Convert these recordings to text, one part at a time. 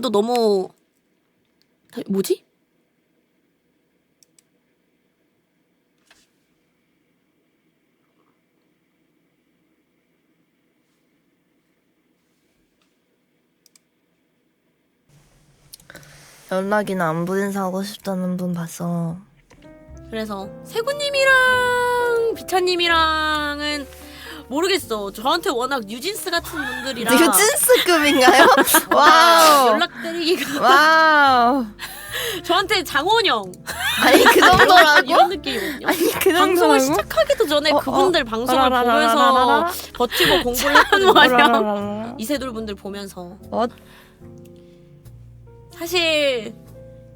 또 너무 다- 뭐지? 연락이나 안부 인사하고 싶다는 분 봤어. 그래서 세구님이랑 비차님이랑은 모르겠어. 저한테 워낙 뉴진스 같은 분들이라 뉴진스급인가요? 와우. 연락드리기가 와우. 저한테 장원영 아니 그 이런 정도라고? 느낌이거든요. 아니 그 방송을 정도라고? 시작하기도 전에 어, 어. 그분들 방송을. 보면서 버티고 공부를. 라라라라라. 이세돌 분들 보면서 어? 사실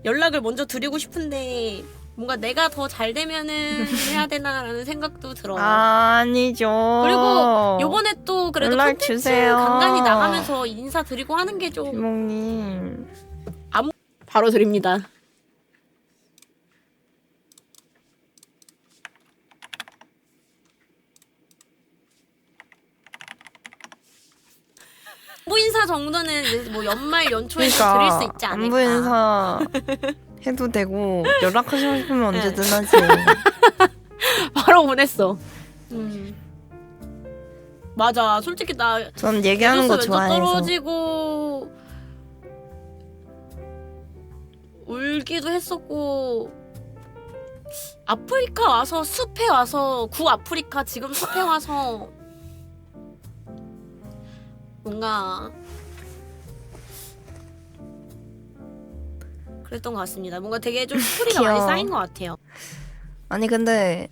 연락을 먼저 드리고 싶은데 뭔가 내가 더 잘 되면은 해야 되나라는 생각도 들어요. 아니죠. 그리고 요번에 또 그래도 연락 콘텐츠 주세요. 간간히 나가면서 인사 드리고 하는 게 좀 주몽님. 바로 드립니다. 안부 인사 정도는 이제 뭐 연말 연초에 그러니까 드릴 수 있지 않을까. 안부 인사 해도 되고 연락하시고 싶으면 언제든 하지. 바로 보냈어. 음. 맞아. 솔직히 나 전 얘기하는 거 왼쪽 좋아해서. 떨어지고 울기도 했었고 아프리카 와서 숲에 와서 구 아프리카 지금 숲에 와서 뭔가 그랬던 것 같습니다. 뭔가 되게 좀 스토리가 많이 귀여워. 쌓인 것 같아요. 아니 근데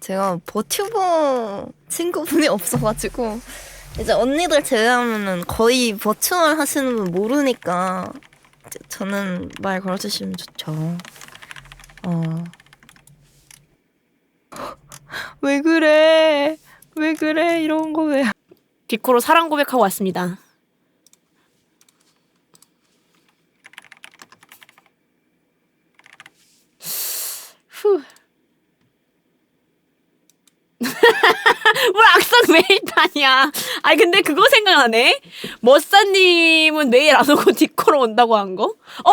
제가 버튜버 친구분이 없어가지고 이제 언니들 제외하면은 거의 버추얼 하시는 분 모르니까 이제 저는 말 걸어주시면 좋죠. 어. 왜 그래? 왜 그래? 이런 거 왜? 디코로 사랑 고백하고 왔습니다. 후. 뭘 악성 메이탄이야. 아니 근데 그거 생각나네. 머싸님은 메일 안 오고 디코로 온다고 한 거? 어